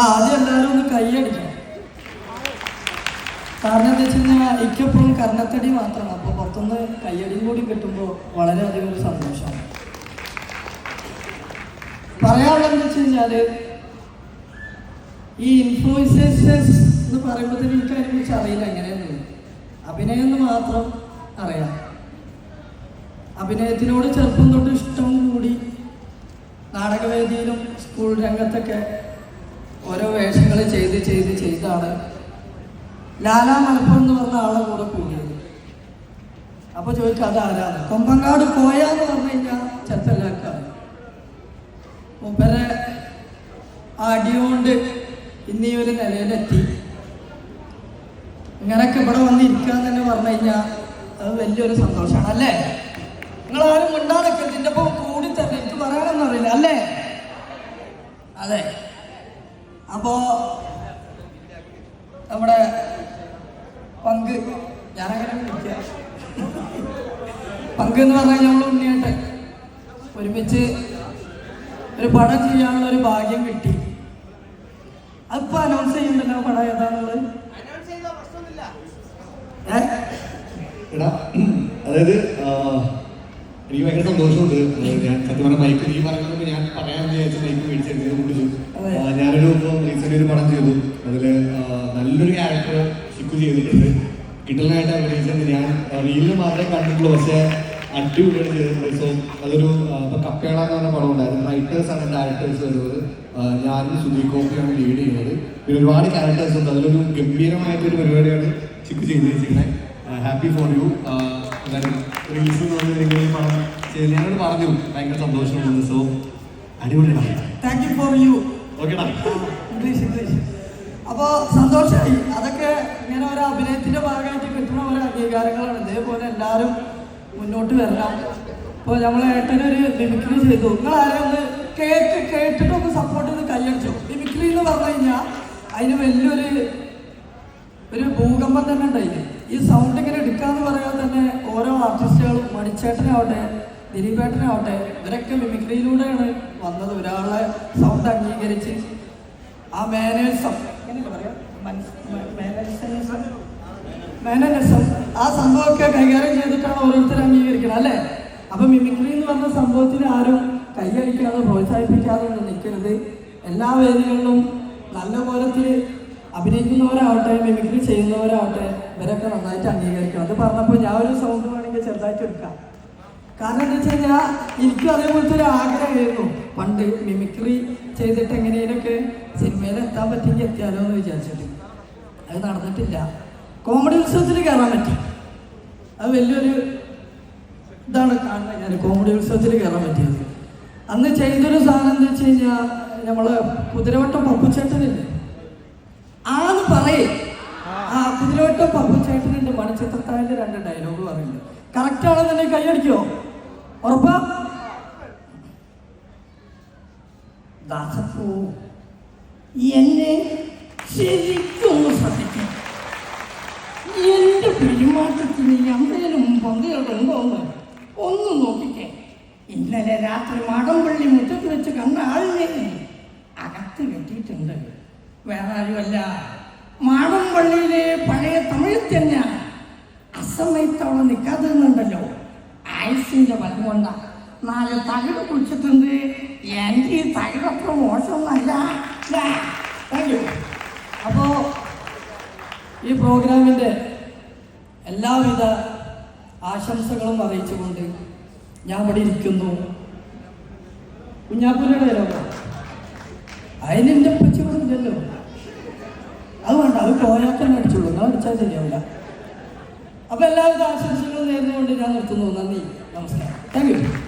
ആദ്യം എല്ലാവരും ഒന്ന് കൈയടിക്കണം കാരണം എന്താ വെച്ച് കഴിഞ്ഞാൽ എനിക്കെപ്പോഴും കർണത്തടി മാത്രമാണ്. അപ്പോൾ പുറത്തുനിന്ന് കയ്യടിയും കൂടി കിട്ടുമ്പോൾ വളരെയധികം ഒരു സന്തോഷമാണ്. പറയാനുള്ളത് എന്താ വെച്ച് കഴിഞ്ഞാൽ ഈ ഇൻഫ്ലുവൻസേഴ്സ് എന്ന് പറയുമ്പോഴത്തേന് എനിക്ക് അതിനെക്കുറിച്ച് അറിയില്ല എങ്ങനെയെന്ന്. അഭിനയം എന്ന് മാത്രം അറിയാം. അഭിനയത്തിനോട് ചെറുപ്പം തൊട്ട് ഇഷ്ടം കൂടി നാടകവേദിയിലും സ്കൂൾ രംഗത്തൊക്കെ ഓരോ വേഷങ്ങൾ ചെയ്ത് ചെയ്ത് ചെയ്താണ്. ലാലാ മലപ്പുറം എന്ന് പറഞ്ഞ ആളെ കൂടെ കൂടിയത്. അപ്പൊ ചോദിക്കുക അത് ആരാണ് കൊമ്പങ്ങാട് പോയാന്ന് എന്ന് പറഞ്ഞു കഴിഞ്ഞാൽ അറിയാം മൂപ്പരെ അടിയോണ്ട് ഇന്നീ ഒരു നിലയിലെത്തി. ഇങ്ങനൊക്കെ ഇവിടെ വന്നിരിക്കുക തന്നെ പറഞ്ഞു കഴിഞ്ഞാൽ അത് വലിയൊരു സന്തോഷമാണ് അല്ലേ? നിങ്ങൾ ആരും മിണ്ടാതൊക്കെ ഇതിന്റെ ഒപ്പം കൂടി തന്നെ. എനിക്ക് പറയാനൊന്നും അറിയില്ല അല്ലേ? അതെ. അപ്പോ നമ്മുടെ പങ്ക് ഞാനങ്ങനെ പങ്ക് എന്ന് പറഞ്ഞാൽ നമ്മൾ ഉണ്ണിയട്ടെ ഒരുമിച്ച് ഒരു പടം ചെയ്യാനുള്ള ഒരു ഭാഗ്യം കിട്ടി. അതിപ്പോ അനൗൺസ് ചെയ്യുന്നുണ്ടല്ലോ പടം ഏതാണുള്ളത് ഏ? എടാ അതായത് എനിക്ക് ഭയങ്കര സന്തോഷമുണ്ട്. സത്യം പറഞ്ഞ മൈക്ക് ഈ പറയുന്നത് ഞാൻ പറയാൻ വിചാരിച്ച മൈക്ക്. ആ, ഞാനൊരു റീസെന്റ് ഒരു പടം ചെയ്തു. അതിൽ നല്ലൊരു ക്യാരക്ടർ ഷിക്കു ചെയ്തിട്ടുണ്ട്. കിട്ടലായിട്ട് അഭിനയിച്ചിട്ടുണ്ട്. ഞാൻ റീലിൽ മാത്രമേ കണ്ടിട്ടുള്ളൂ. പക്ഷേ അടിപൊളിയാണ് ചെയ്തിട്ടുണ്ട്. സോ അതൊരു ഇപ്പൊ കപ്പേള എന്ന് പറഞ്ഞ പടം ഉണ്ടായിരുന്നു. റൈറ്റേഴ്സ് ആണ് ഡയറക്ടേഴ്സ് വരുന്നത്. ഞാൻ സുധീർ കോപ്പിയാണ് ലീഡ് ചെയ്യുന്നത്. പിന്നെ ഒരുപാട് ക്യാരക്ടേഴ്സ് ഉണ്ട്. അതിലൊരു ഗംഭീരമായിട്ടൊരു പരിപാടിയാണ് ചിക്കു ചെയ്തിരിക്കുന്നത്. ഹാപ്പി ഫോർ യു പറഞ്ഞ നിങ്ങൾ പടം ചെയ്ത് ഞാനോട് പറഞ്ഞു ഭയങ്കര സന്തോഷമുണ്ട് സോ അടിപൊളിയാണ് താങ്ക് യു ഫോർ യു ഓക്കേടാ ഇംഗ്ലീഷ് ഇംഗ്ലീഷ് അപ്പോൾ സന്തോഷമായി അതൊക്കെ ഇങ്ങനെ ഒരു അഭിനയത്തിന്റെ ഭാഗമായിട്ട് കിട്ടുന്ന ഒരു അംഗീകാരങ്ങളാണ്. ഇതേപോലെ എല്ലാവരും മുന്നോട്ട് വരണം. ഇപ്പോൾ നമ്മൾ ഏട്ടനൊരു മിമിക്രി ചെയ്തു. നിങ്ങൾ ആരെയൊന്ന് കേട്ട് കേട്ടിട്ടൊന്ന് സപ്പോർട്ട് ചെയ്ത് കൈയടിച്ചു? മിമിക്രി എന്ന് പറഞ്ഞു കഴിഞ്ഞാൽ അതിന് വലിയൊരു ഒരു ഭൂകമ്പം തന്നെ ഉണ്ടായില്ലേ? ഈ സൗണ്ട് ഇങ്ങനെ എടുക്കാന്ന് പറയാൻ തന്നെ ഓരോ ആർട്ടിസ്റ്റുകളും മണിച്ചേട്ടനാവട്ടെ ദിലീപേട്ടനാവട്ടെ ഇവരൊക്കെ മിമിക്രിയിലൂടെയാണ് വന്നത്. ഒരാളെ സൗണ്ട് അംഗീകരിച്ച് ആ മാനേഴ്സം മാനേഴ്സം. ആ സംഭവമൊക്കെ കൈകാര്യം ചെയ്തിട്ടാണ് ഓരോരുത്തരും അംഗീകരിക്കണം അല്ലേ? അപ്പൊ മിമിക്രി എന്ന് പറഞ്ഞ സംഭവത്തിന് ആരും കൈയടിക്കാതെ പ്രോത്സാഹിപ്പിക്കാതെ നിൽക്കരുത്. എല്ലാ വേദികളിലും നല്ല പോലത്തിൽ അഭിനയിക്കുന്നവരാവട്ടെ മിമിക്രി ചെയ്യുന്നവരാവട്ടെ ഇവരൊക്കെ നന്നായിട്ട് അംഗീകരിക്കും. അത് പറഞ്ഞപ്പോൾ ഞാൻ ഒരു സൗണ്ട് വേണമെങ്കിൽ ചെറുതായിട്ട് എടുക്കാം. കാരണം എന്താ വെച്ച് കഴിഞ്ഞാൽ എനിക്കും അതേപോലത്തെ ഒരു ആഗ്രഹമായിരുന്നു. പണ്ട് മിമിക്രി ചെയ്തിട്ട് എങ്ങനെയൊക്കെ സിനിമയിൽ എത്താൻ പറ്റിയെങ്കിൽ എത്തിയാലോ എന്ന് വിചാരിച്ചിട്ട്. അത് നടന്നിട്ടില്ല. കോമഡി ഉത്സവത്തിൽ കയറാൻ പറ്റി. അത് വലിയൊരു ഇതാണ് കാണുന്നത് ഞാൻ. കോമഡി ഉത്സവത്തിൽ കയറാൻ പറ്റിയത്. അന്ന് ചെയ്തൊരു സാധനം എന്താ വെച്ച് കഴിഞ്ഞാൽ നമ്മൾ കുതിരവട്ടം പപ്പുച്ചേട്ടനില്ലേ? പറയേ. ആ. കുതിരവട്ടം പപ്പുച്ചേട്ടനുണ്ട് മണിച്ചിത്രത്താഴിന്റെ രണ്ട് ഡയലോഗ് പറയുന്നത് കറക്റ്റ് ആണെന്നുണ്ടെങ്കിൽ കൈയടിക്കോ ഉറപ്പാ? ദാസപ്പൂ എന്നെ ശരിക്കും ശ്രദ്ധിക്കും. എന്റെ പെരുമാറ്റത്തിന് എന്തെങ്കിലും പങ്കുകളുണ്ടോ എന്ന് ഒന്ന് നോക്കിക്കേ. ഇന്നലെ രാത്രി മാടമ്പള്ളി മുറ്റത്ത് വെച്ച് കണ്ട ആളിനെ അകത്ത് കെട്ടിയിട്ടുണ്ട്. വേറെ ആരുമല്ല. മാടമ്പള്ളിയിലെ പഴയ തമിഴ് തന്നെ അസമയത്ത് നിൽക്കാതിരുന്നുണ്ടല്ലോ. നിൽക്കാതെ നിന്നുണ്ടല്ലോ ആയുസിന്റെ ബലം കൊണ്ടാ. നാല് തകിട് കുടിച്ചിട്ടുണ്ട്. എനിക്ക് ഈ തകിടത്ര മോശമൊന്നല്ല. അപ്പോ ഈ പ്രോഗ്രാമിന്റെ എല്ലാവിധ ആശംസകളും അറിയിച്ചുകൊണ്ട് ഞാൻ ഇവിടെ ഇരിക്കുന്നു. കുഞ്ഞാപ്പുരയുടെ അതിനെന്റെ പച്ച അത് വേണ്ട അത് കോയാക്കാൻ അടിച്ചുള്ളൂ എന്നാൽ അടിച്ചാൽ ശരിയാവില്ല. അപ്പൊ എല്ലാവിധ ആശംസകളും നേർന്നുകൊണ്ട് ഞാൻ നിർത്തുന്നു. നന്ദി. നമസ്കാരം. Thank you